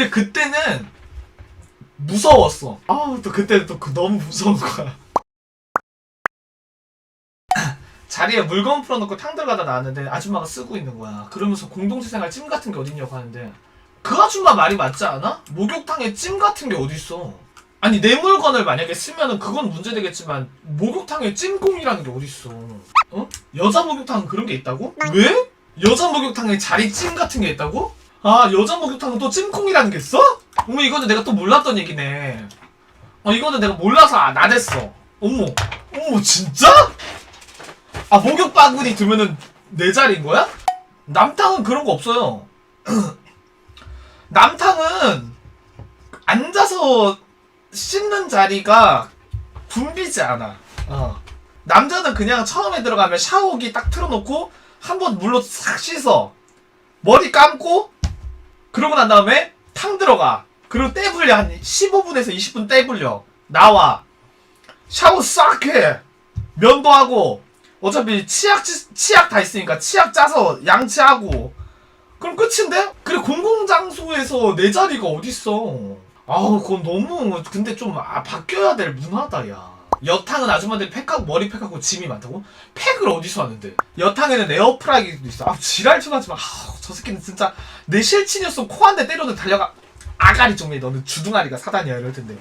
근데 그때는 무서웠어. 아, 또 그때는 또그 너무 무서운 거야. 자리에 물건 풀어놓고 탕 들어가다 나왔는데 아줌마가 쓰고 있는 거야. 그러면서 공동체생활 찜 같은 게 어딨냐고 하는데 그 아줌마 말이 맞지 않아? 목욕탕에 찜 같은 게 어딨어? 아니 내 물건을 만약에 쓰면은 그건 문제되겠지만 목욕탕에 찜공이라는 게 어딨어? 어? 여자 목욕탕은 그런 게 있다고? 왜? 여자 목욕탕에 자리 찜 같은 게 있다고? 아 여자 목욕탕은 또 찜콩이라는 게 있어? 어머 이거는 내가 또 몰랐던 얘기네. 어 이거는 내가 몰라서 아, 나댔어. 어머 어머 진짜? 아 목욕 바구니 두면은 내 자리인 거야? 남탕은 그런 거 없어요. 남탕은 앉아서 씻는 자리가 붐비지 않아. 어. 남자는 그냥 처음에 들어가면 샤워기 딱 틀어놓고 한 번 물로 싹 씻어. 머리 감고 그러고 난 다음에 탕 들어가. 그리고 때 불려 한 15분에서 20분 때 불려. 나와. 샤워 싹 해. 면도 하고 어차피 치약 치- 치약 다 있으니까 치약 짜서 양치하고 그럼 끝인데? 그래 공공장소에서 내 자리가 어딨어 아우 그건 너무 근데 좀 아, 바뀌어야 될 문화다 야 여탕은 아줌마들이 팩하고 머리 팩하고 짐이 많다고? 팩을 어디서 하는데 여탕에는 에어프라이기도 있어 아 지랄 좀 하지마 아저 새끼는 진짜 내 실친이었으면 코한대 때려도 달려가 아가리 좀해 너는 주둥아리가 사단이야 이럴 텐데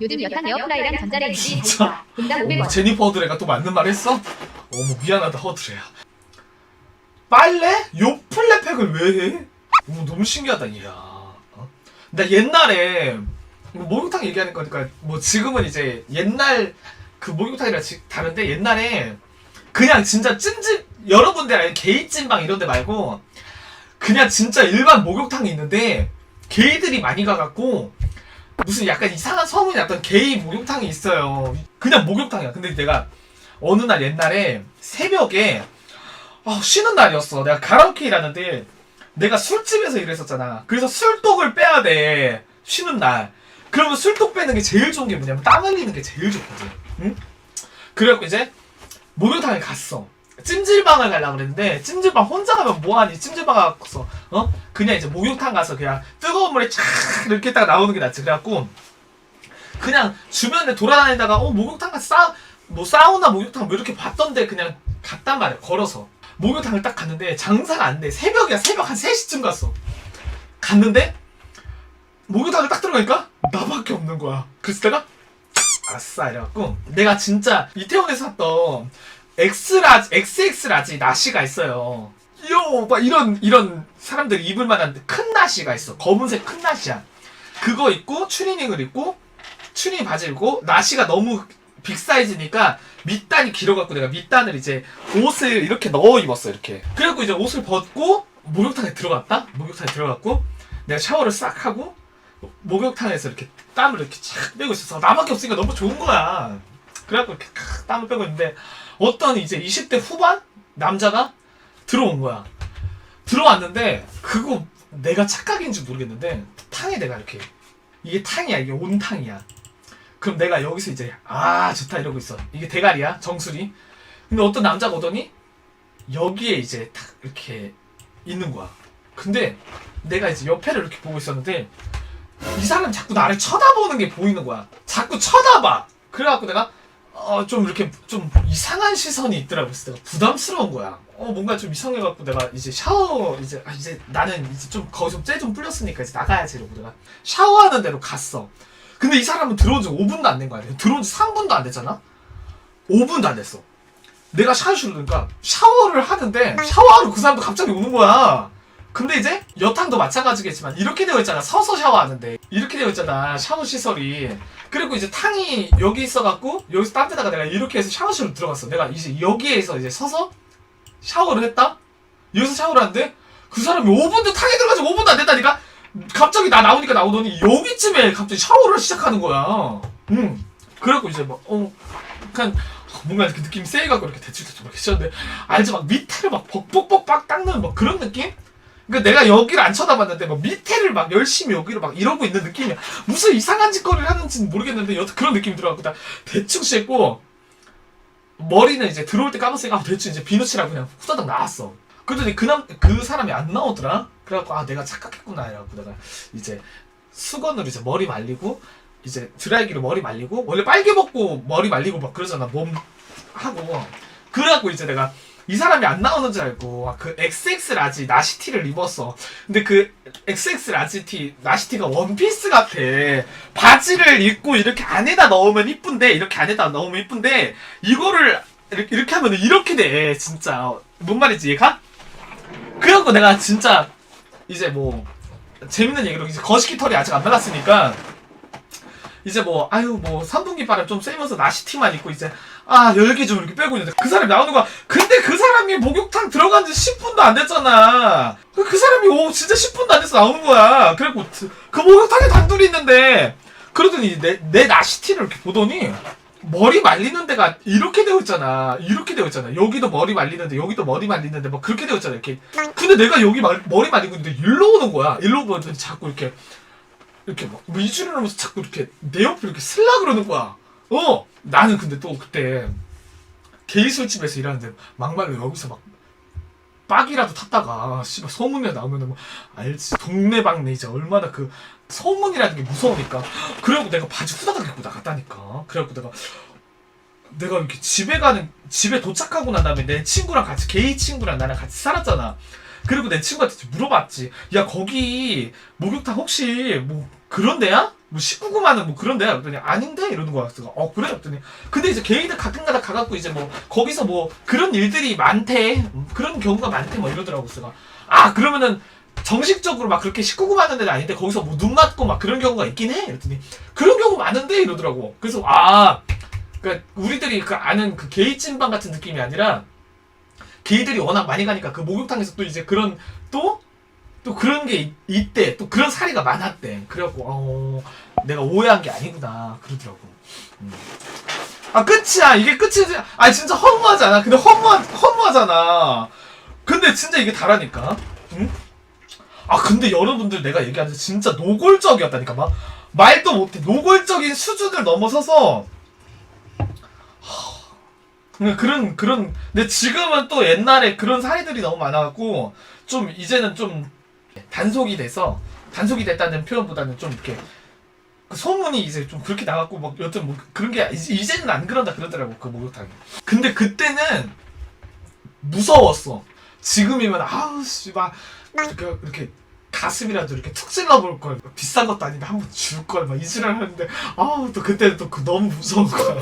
요즘 여탕 에어프라이랑 전자레인지 다 진짜. 분당 어머, 500원. 제니퍼 허드레가 또 맞는 말 했어? 어머 미안하다 허드레야 빨래? 요플레팩을 왜 해? 어머 너무 신기하다 이야 어? 나 옛날에 뭐 목욕탕 얘기하는 거니까 뭐 지금은 이제 옛날 그 목욕탕이랑 지- 다른데 옛날에 그냥 진짜 찜질 여러분들 아니 게이 찜방 이런 데 말고 그냥 진짜 일반 목욕탕이 있는데 게이들이 많이 가갖고 무슨 약간 이상한 소문이 났던 게이 목욕탕이 있어요. 그냥 목욕탕이야. 근데 내가 어느 날 옛날에 새벽에 아, 쉬는 날이었어. 내가 가라오케 일하는데 내가 술집에서 일했었잖아. 그래서 술독을 빼야 돼. 쉬는 날. 그러면 술독 빼는 게 제일 좋은 게 뭐냐면 땀 흘리는 게 제일 좋거든. 응? 그래갖고 이제 목욕탕에 갔어. 찜질방을 가려고 그랬는데 찜질방 혼자 가면 뭐하니? 찜질방 가서 어? 그냥 이제 목욕탕 가서 그냥 뜨거운 물에 쫙 이렇게 딱 나오는 게 낫지. 그래갖고 그냥 주변에 돌아다니다가 어 목욕탕 가서 싸, 뭐 사우나 목욕탕 뭐 이렇게 봤던데 그냥 갔단 말이야 걸어서. 목욕탕을 딱 갔는데 장사가 안돼. 새벽이야. 새벽 한 3시쯤 갔어. 갔는데 목욕탕을 딱 들어가니까 나밖에 없는 거야. 그래서 내가 아싸 이래갖고 내가 진짜 이태원에서 샀던 엑스라지 XX라지 나시가 있어요. 요 막 이런 이런 사람들이 입을 만한 큰 나시가 있어. 검은색 큰 나시야. 그거 입고 추리닝을 입고 추리닝 바지 입고 나시가 너무 빅 사이즈니까 밑단이 길어갖고 내가 밑단을 이제 옷을 이렇게 넣어 입었어 이렇게. 그래갖고 이제 옷을 벗고 목욕탕에 들어갔다? 목욕탕에 들어갔고 내가 샤워를 싹 하고 목욕탕에서 이렇게 땀을 이렇게 착 빼고 있어서 나밖에 없으니까 너무 좋은 거야. 그래갖고 이렇게 칵 땀을 빼고 있는데 어떤 이제 20대 후반 남자가 들어온 거야. 들어왔는데 그거 내가 착각인지 모르겠는데 탕에 내가 이렇게 이게 탕이야 이게 온탕이야. 그럼 내가 여기서 이제 아 좋다 이러고 있어. 이게 대가리야 정수리. 근데 어떤 남자가 오더니 여기에 이제 딱 이렇게 있는 거야. 근데 내가 이제 옆에를 이렇게 보고 있었는데 이 사람이 자꾸 나를 쳐다보는 게 보이는 거야. 자꾸 쳐다봐. 그래갖고 내가 어 좀 이렇게 좀 이상한 시선이 있더라고 그래서 내가 부담스러운 거야. 어 뭔가 좀 이상해갖고 내가 이제 샤워 이제 아 이제 나는 이제 좀 거기서 쟤좀 풀렸으니까 이제 나가야지 이러고 내가 샤워하는 데로 갔어. 근데 이 사람은 들어온 지 5분도 안 된 거야. 들어온 지 3분도 안 됐잖아? 5분도 안 됐어. 내가 샤워실로 그러니까 샤워를 하는데 샤워하러 그 사람도 갑자기 오는 거야 근데 이제 여탕도 마찬가지겠지만 이렇게 되어 있잖아. 서서 샤워하는데. 이렇게 되어 있잖아. 샤워 시설이. 그리고 이제 탕이 여기 있어갖고 여기서 딴 데다가 내가 이렇게 해서 샤워실로 들어갔어. 내가 이제 여기에서 이제 서서 샤워를 했다? 여기서 샤워를 하는데 그 사람이 5분도 탕에 들어가지고 5분도 안 됐다니까? 갑자기 나 나오니까 나오더니 여기쯤에 갑자기 샤워를 시작하는 거야. 응. 그래갖고 이제 막어 그냥 뭔가 이렇게 느낌 이 세해갖고 이렇게 대충대충 이렇게 쳤는데 알지? 막 밑에를 막 벅벅벅 닦는 막 그런 느낌? 그러니까 내가 여기를 안 쳐다봤는데 막 밑에를 막 열심히 여기를 막 이러고 있는 느낌이야. 무슨 이상한 짓거리를 하는지는 모르겠는데 여튼 그런 느낌이 들어갖고 나 대충 씻고 머리는 이제 들어올 때 감았으니까 아, 대충 이제 비누칠하고 그냥 후다닥 나왔어. 그러더니 그남 그 사람이 안 나오더라. 그래갖고 아 내가 착각했구나 이래갖고 내가 이제 수건으로 이제 머리 말리고 이제 드라이기로 머리 말리고 원래 빨개 벗고 머리 말리고 막 그러잖아 몸 하고 그래갖고 이제 내가 이 사람이 안 나오는 줄 알고 아, 그 XX 라지 나시티를 입었어. 근데 그 XX 라지티 나시티가 원피스 같아. 바지를 입고 이렇게 안에다 넣으면 이쁜데 이렇게 안에다 넣으면 이쁜데 이거를 이렇게, 이렇게 하면 이렇게 돼 진짜. 뭔 말인지 이해가? 그래갖고 내가 진짜 이제 뭐 재밌는 얘기로 이제 거시기 털이 아직 안 나갔으니까 이제 뭐 아유 뭐 선풍기 바람 좀 쐬면서 나시티만 입고 이제 아 열기 좀 이렇게 빼고 있는데 그 사람이 나오는 거야. 근데 그 사람이 목욕탕 들어간 지 10분도 안 됐잖아. 그, 그 사람이 오 진짜 10분도 안 돼서 나오는 거야. 그래갖고 그 목욕탕에 단둘이 있는데 그러더니 내, 내 나시티를 이렇게 보더니 머리 말리는 데가 이렇게 되어 있잖아. 이렇게 되어 있잖아. 여기도 머리 말리는데 여기도 머리 말리는데 막 그렇게 되어 있잖아 이렇게. 근데 내가 여기 말, 머리 말리고 있는데 일로 오는 거야. 일로 오더니 자꾸 이렇게 이렇게 막 위주를 하면서 자꾸 이렇게 내 옆에 이렇게 슬라 그러는 거야. 어! 나는 근데 또 그때 게이 술집에서 일하는데 막말로 여기서 막 빡이라도 탔다가 씨발 소문이 나오면은 뭐 알지? 동네방네 이제 얼마나 그 소문이라는 게 무서우니까. 그래갖고 내가 바지 후다닥 입고 나갔다니까. 그래갖고 내가 내가 이렇게 집에 가는 집에 도착하고 난 다음에 내 친구랑 같이 게이 친구랑 나랑 같이 살았잖아 그리고 내 친구한테 물어봤지. 야, 거기 목욕탕 혹시 뭐 그런 데야? 뭐 19구만은 뭐 그런 데야? 그랬더니 아닌데? 이러는 거야. 그래서 어, 그래? 그랬더니 근데 이제 개인들 가끔가다 가갖고 이제 뭐 거기서 뭐 그런 일들이 많대. 음, 그런 경우가 많대. 뭐 이러더라고. 그래서 아, 그러면은 정식적으로 막 그렇게 19구 하는 데는 아닌데 거기서 뭐 눈 맞고 막 그런 경우가 있긴 해. 이랬더니 그런 경우 많은데? 이러더라고. 그래서 아, 그러니까 우리들이 그 아는 그 게이 찐방 같은 느낌이 아니라 게이들이 워낙 많이 가니까 그 목욕탕에서 또 이제 그런 또 또 그런 게 있- 있대. 또 그런 사례가 많았대. 그래갖고 어 내가 오해한 게 아니구나. 그러더라고. 음. 아 끝이야. 이게 끝이지. 아 진짜 허무하지 않아. 근데 허무하, 허무하잖아. 근데 진짜 이게 다라니까. 응? 아 근데 여러분들 내가 얘기하는데 진짜 노골적이었다니까. 막 말도 못해. 노골적인 수준을 넘어서서 그런 그런 근데 지금은 또 옛날에 그런 사례들이 너무 많아갖고 좀 이제는 좀 단속이 돼서 단속이 됐다는 표현보다는 좀 이렇게 그 소문이 이제 좀 그렇게 나갖고 막 여튼 뭐 그런 게 이제- 이제는 안 그런다 그러더라고 그 목욕탕이. 근데 그때는 무서웠어. 지금이면 아우 씨발 이렇게, 이렇게 가슴이라도 이렇게 툭 찔러볼 걸. 비싼 것도 아닌데 한번 줄 걸. 막 이지랄 하는데 아우 또 그때는 또 그 너무 무서운 거야